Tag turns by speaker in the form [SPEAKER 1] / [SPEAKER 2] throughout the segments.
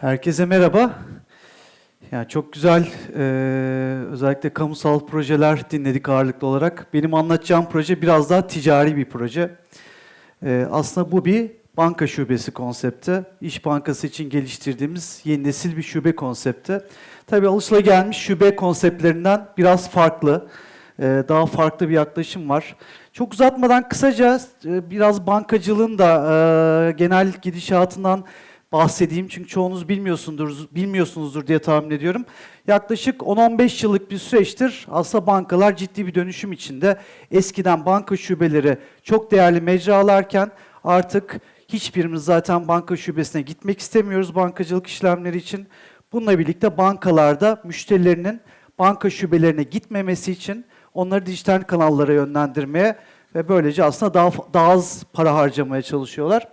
[SPEAKER 1] Herkese merhaba. Yani çok güzel, e, özellikle kamusal projeler dinledik ağırlıklı olarak. Benim anlatacağım proje biraz daha ticari bir proje. E, aslında bu bir banka şubesi konsepti. İş Bankası için geliştirdiğimiz yeni nesil bir şube konsepti. Tabii alışılagelmiş şube konseptlerinden biraz farklı. E, daha farklı bir yaklaşım var. Çok uzatmadan kısaca e, biraz bankacılığın da e, genel gidişatından bahsedeyim çünkü çoğunuz bilmiyorsundur, bilmiyorsunuzdur diye tahmin ediyorum. Yaklaşık 10-15 yıllık bir süreçtir aslında bankalar ciddi bir dönüşüm içinde. Eskiden banka şubeleri çok değerli mecralarken artık hiçbirimiz zaten banka şubesine gitmek istemiyoruz bankacılık işlemleri için. Bununla birlikte bankalarda müşterilerinin banka şubelerine gitmemesi için onları dijital kanallara yönlendirmeye ve böylece aslında daha, daha az para harcamaya çalışıyorlar.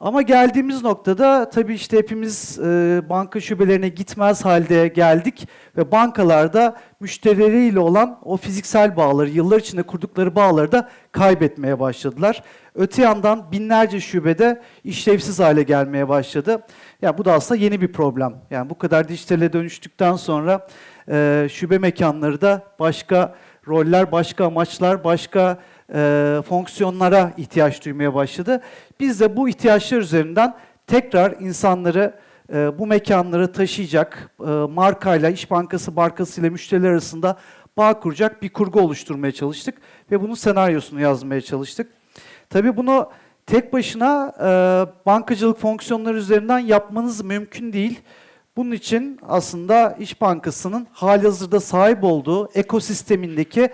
[SPEAKER 1] Ama geldiğimiz noktada tabii işte hepimiz e, banka şubelerine gitmez halde geldik ve bankalarda müşterileriyle olan o fiziksel bağları, yıllar içinde kurdukları bağları da kaybetmeye başladılar. Öte yandan binlerce şubede işlevsiz hale gelmeye başladı. Yani bu da aslında yeni bir problem. Yani bu kadar dijitale dönüştükten sonra e, şube mekanları da başka roller, başka amaçlar, başka e, fonksiyonlara ihtiyaç duymaya başladı. Biz de bu ihtiyaçlar üzerinden tekrar insanları e, bu mekanlara taşıyacak, e, markayla, İş Bankası markasıyla müşteriler arasında bağ kuracak bir kurgu oluşturmaya çalıştık ve bunun senaryosunu yazmaya çalıştık. Tabii bunu tek başına e, bankacılık fonksiyonları üzerinden yapmanız mümkün değil. Bunun için aslında İş Bankası'nın halihazırda sahip olduğu ekosistemindeki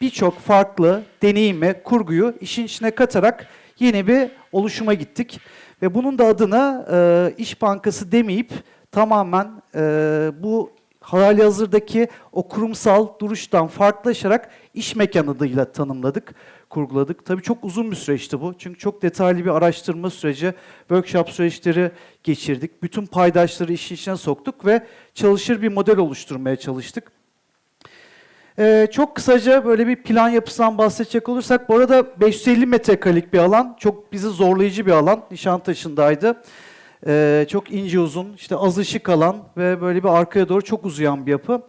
[SPEAKER 1] birçok farklı deneyimi, kurguyu işin içine katarak yeni bir oluşuma gittik. Ve bunun da adını e, İş Bankası demeyip tamamen e, bu hali hazırdaki o kurumsal duruştan farklılaşarak iş mekanı adıyla tanımladık, kurguladık. Tabii çok uzun bir süreçti bu. Çünkü çok detaylı bir araştırma süreci, workshop süreçleri geçirdik. Bütün paydaşları işin içine soktuk ve çalışır bir model oluşturmaya çalıştık. Ee, çok kısaca böyle bir plan yapısından bahsedecek olursak, bu arada 550 metrekarelik bir alan, çok bizi zorlayıcı bir alan, Nişantaşı'ndaydı. Ee, çok ince uzun, işte az ışık alan ve böyle bir arkaya doğru çok uzayan bir yapı.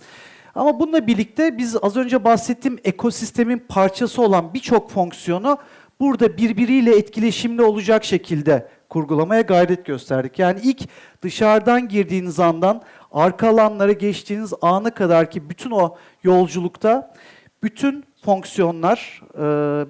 [SPEAKER 1] Ama bununla birlikte biz az önce bahsettiğim ekosistemin parçası olan birçok fonksiyonu burada birbiriyle etkileşimli olacak şekilde kurgulamaya gayret gösterdik. Yani ilk dışarıdan girdiğiniz andan arka alanlara geçtiğiniz ana kadar ki bütün o yolculukta bütün fonksiyonlar e,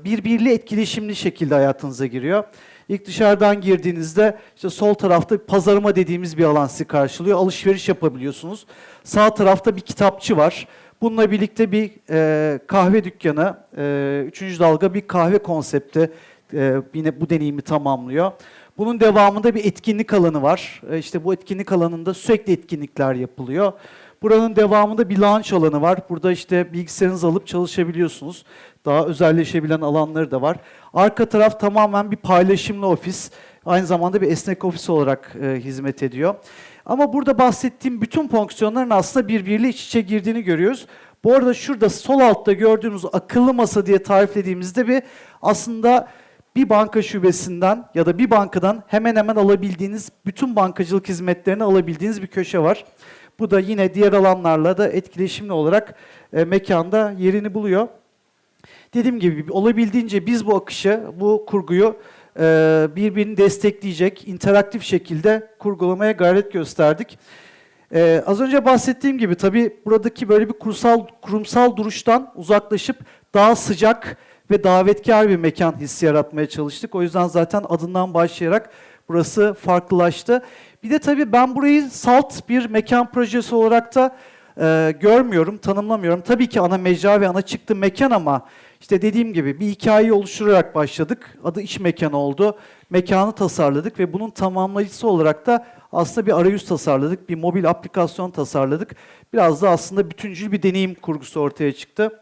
[SPEAKER 1] birbiriyle etkileşimli şekilde hayatınıza giriyor. İlk dışarıdan girdiğinizde işte sol tarafta pazarıma dediğimiz bir alan sizi karşılıyor. Alışveriş yapabiliyorsunuz. Sağ tarafta bir kitapçı var. Bununla birlikte bir e, kahve dükkanı, e, üçüncü dalga bir kahve konsepti e, yine bu deneyimi tamamlıyor. Bunun devamında bir etkinlik alanı var. E, işte bu etkinlik alanında sürekli etkinlikler yapılıyor. Buranın devamında bir launch alanı var. Burada işte bilgisayarınızı alıp çalışabiliyorsunuz. Daha özelleşebilen alanları da var. Arka taraf tamamen bir paylaşımlı ofis. Aynı zamanda bir esnek ofis olarak e, hizmet ediyor. Ama burada bahsettiğim bütün fonksiyonların aslında birbiriyle iç içe girdiğini görüyoruz. Bu arada şurada sol altta gördüğünüz akıllı masa diye tariflediğimizde bir aslında bir banka şubesinden ya da bir bankadan hemen hemen alabildiğiniz bütün bankacılık hizmetlerini alabildiğiniz bir köşe var. Bu da yine diğer alanlarla da etkileşimli olarak e, mekanda yerini buluyor. Dediğim gibi olabildiğince biz bu akışı, bu kurguyu e, birbirini destekleyecek, interaktif şekilde kurgulamaya gayret gösterdik. Ee, az önce bahsettiğim gibi tabii buradaki böyle bir kurumsal, kurumsal duruştan uzaklaşıp daha sıcak ve davetkar bir mekan hissi yaratmaya çalıştık. O yüzden zaten adından başlayarak burası farklılaştı. Bir de tabii ben burayı salt bir mekan projesi olarak da e, görmüyorum, tanımlamıyorum. Tabii ki ana mecra ve ana çıktı mekan ama işte dediğim gibi bir hikayeyi oluşturarak başladık. Adı iş mekanı oldu. Mekanı tasarladık ve bunun tamamlayıcısı olarak da aslında bir arayüz tasarladık. Bir mobil aplikasyon tasarladık. Biraz da aslında bütüncül bir deneyim kurgusu ortaya çıktı.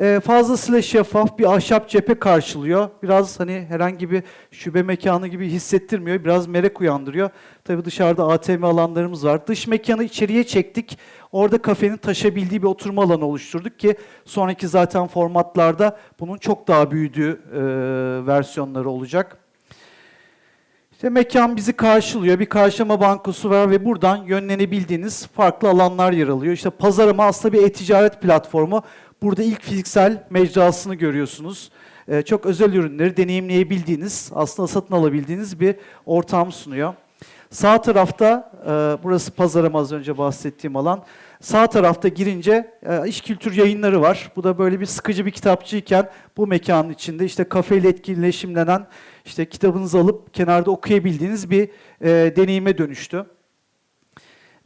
[SPEAKER 1] Ee, fazlasıyla şeffaf bir ahşap cephe karşılıyor. Biraz hani herhangi bir şube mekanı gibi hissettirmiyor. Biraz merak uyandırıyor. Tabii dışarıda ATM alanlarımız var. Dış mekanı içeriye çektik. Orada kafenin taşabildiği bir oturma alanı oluşturduk ki sonraki zaten formatlarda bunun çok daha büyüdüğü e, versiyonları olacak. İşte mekan bizi karşılıyor. Bir karşılama bankosu var ve buradan yönlenebildiğiniz farklı alanlar yer alıyor. İşte pazarama aslında bir e-ticaret platformu. Burada ilk fiziksel mecrasını görüyorsunuz. Ee, çok özel ürünleri deneyimleyebildiğiniz, aslında satın alabildiğiniz bir ortam sunuyor. Sağ tarafta, e, burası pazarama az önce bahsettiğim alan. Sağ tarafta girince e, iş kültür yayınları var. Bu da böyle bir sıkıcı bir kitapçıyken bu mekanın içinde işte kafeyle etkileşimlenen işte kitabınızı alıp kenarda okuyabildiğiniz bir e, deneyime dönüştü.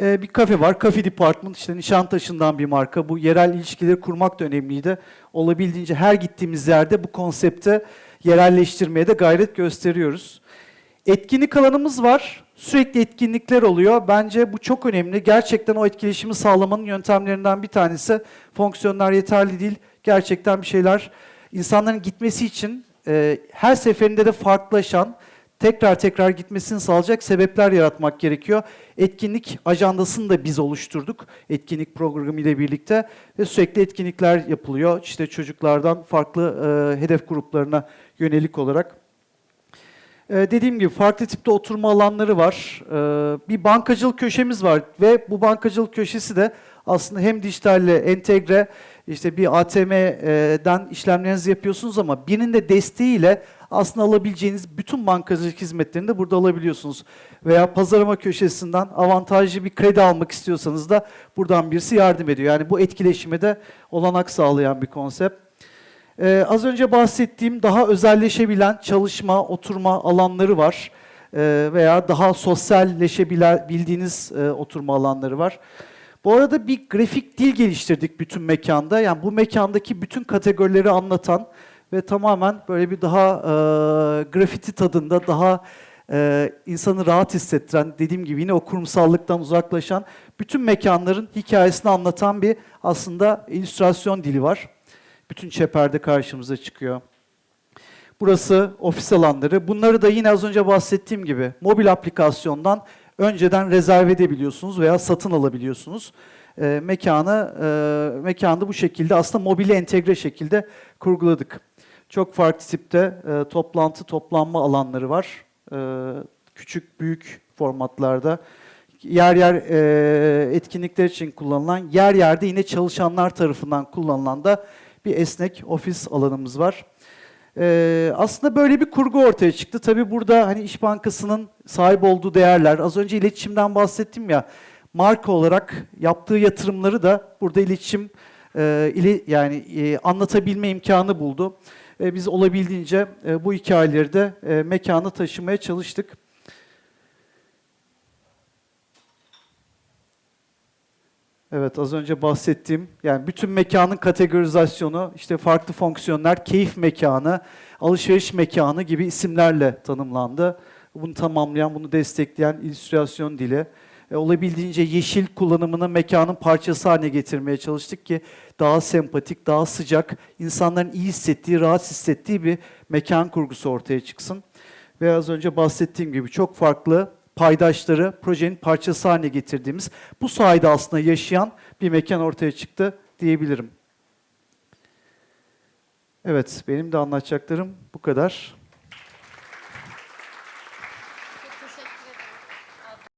[SPEAKER 1] E, bir kafe var. Kafe Department işte Nişantaşı'ndan bir marka. Bu yerel ilişkileri kurmak da önemliydi. Olabildiğince her gittiğimiz yerde bu konsepti yerelleştirmeye de gayret gösteriyoruz. Etkinlik alanımız var. Sürekli etkinlikler oluyor. Bence bu çok önemli. Gerçekten o etkileşimi sağlamanın yöntemlerinden bir tanesi. Fonksiyonlar yeterli değil. Gerçekten bir şeyler insanların gitmesi için e, her seferinde de farklılaşan, tekrar tekrar gitmesini sağlayacak sebepler yaratmak gerekiyor. Etkinlik ajandasını da biz oluşturduk. Etkinlik programı ile birlikte ve sürekli etkinlikler yapılıyor. İşte çocuklardan farklı e, hedef gruplarına yönelik olarak. Ee, dediğim gibi farklı tipte oturma alanları var. Ee, bir bankacılık köşemiz var ve bu bankacılık köşesi de aslında hem dijitalle entegre işte bir ATM'den işlemlerinizi yapıyorsunuz ama birinin de desteğiyle aslında alabileceğiniz bütün bankacılık hizmetlerini de burada alabiliyorsunuz. Veya pazarlama köşesinden avantajlı bir kredi almak istiyorsanız da buradan birisi yardım ediyor. Yani bu etkileşime de olanak sağlayan bir konsept. Ee, az önce bahsettiğim daha özelleşebilen çalışma, oturma alanları var. Ee, veya daha sosyalleşebildiğiniz e, oturma alanları var. Bu arada bir grafik dil geliştirdik bütün mekanda. Yani bu mekandaki bütün kategorileri anlatan ve tamamen böyle bir daha e, grafiti tadında, daha e, insanı rahat hissettiren, dediğim gibi yine o kurumsallıktan uzaklaşan bütün mekanların hikayesini anlatan bir aslında illüstrasyon dili var. Bütün çeperde karşımıza çıkıyor. Burası ofis alanları. Bunları da yine az önce bahsettiğim gibi mobil aplikasyondan önceden rezerve edebiliyorsunuz veya satın alabiliyorsunuz. E, mekanı e, mekanı bu şekilde aslında mobile entegre şekilde kurguladık. Çok farklı tipte e, toplantı toplanma alanları var. E, küçük büyük formatlarda yer yer e, etkinlikler için kullanılan, yer yerde yine çalışanlar tarafından kullanılan da bir esnek ofis alanımız var. Ee, aslında böyle bir kurgu ortaya çıktı. Tabii burada hani İş Bankası'nın sahip olduğu değerler, az önce iletişimden bahsettim ya, marka olarak yaptığı yatırımları da burada iletişim e, ile yani e, anlatabilme imkanı buldu. E, biz olabildiğince e, bu hikayeleri de e, mekana taşımaya çalıştık. Evet az önce bahsettiğim yani bütün mekanın kategorizasyonu işte farklı fonksiyonlar, keyif mekanı, alışveriş mekanı gibi isimlerle tanımlandı. Bunu tamamlayan, bunu destekleyen illüstrasyon dili. E, olabildiğince yeşil kullanımını mekanın parçası haline getirmeye çalıştık ki daha sempatik, daha sıcak, insanların iyi hissettiği, rahat hissettiği bir mekan kurgusu ortaya çıksın. Ve az önce bahsettiğim gibi çok farklı paydaşları projenin parçası haline getirdiğimiz bu sayede aslında yaşayan bir mekan ortaya çıktı diyebilirim. Evet, benim de anlatacaklarım bu kadar.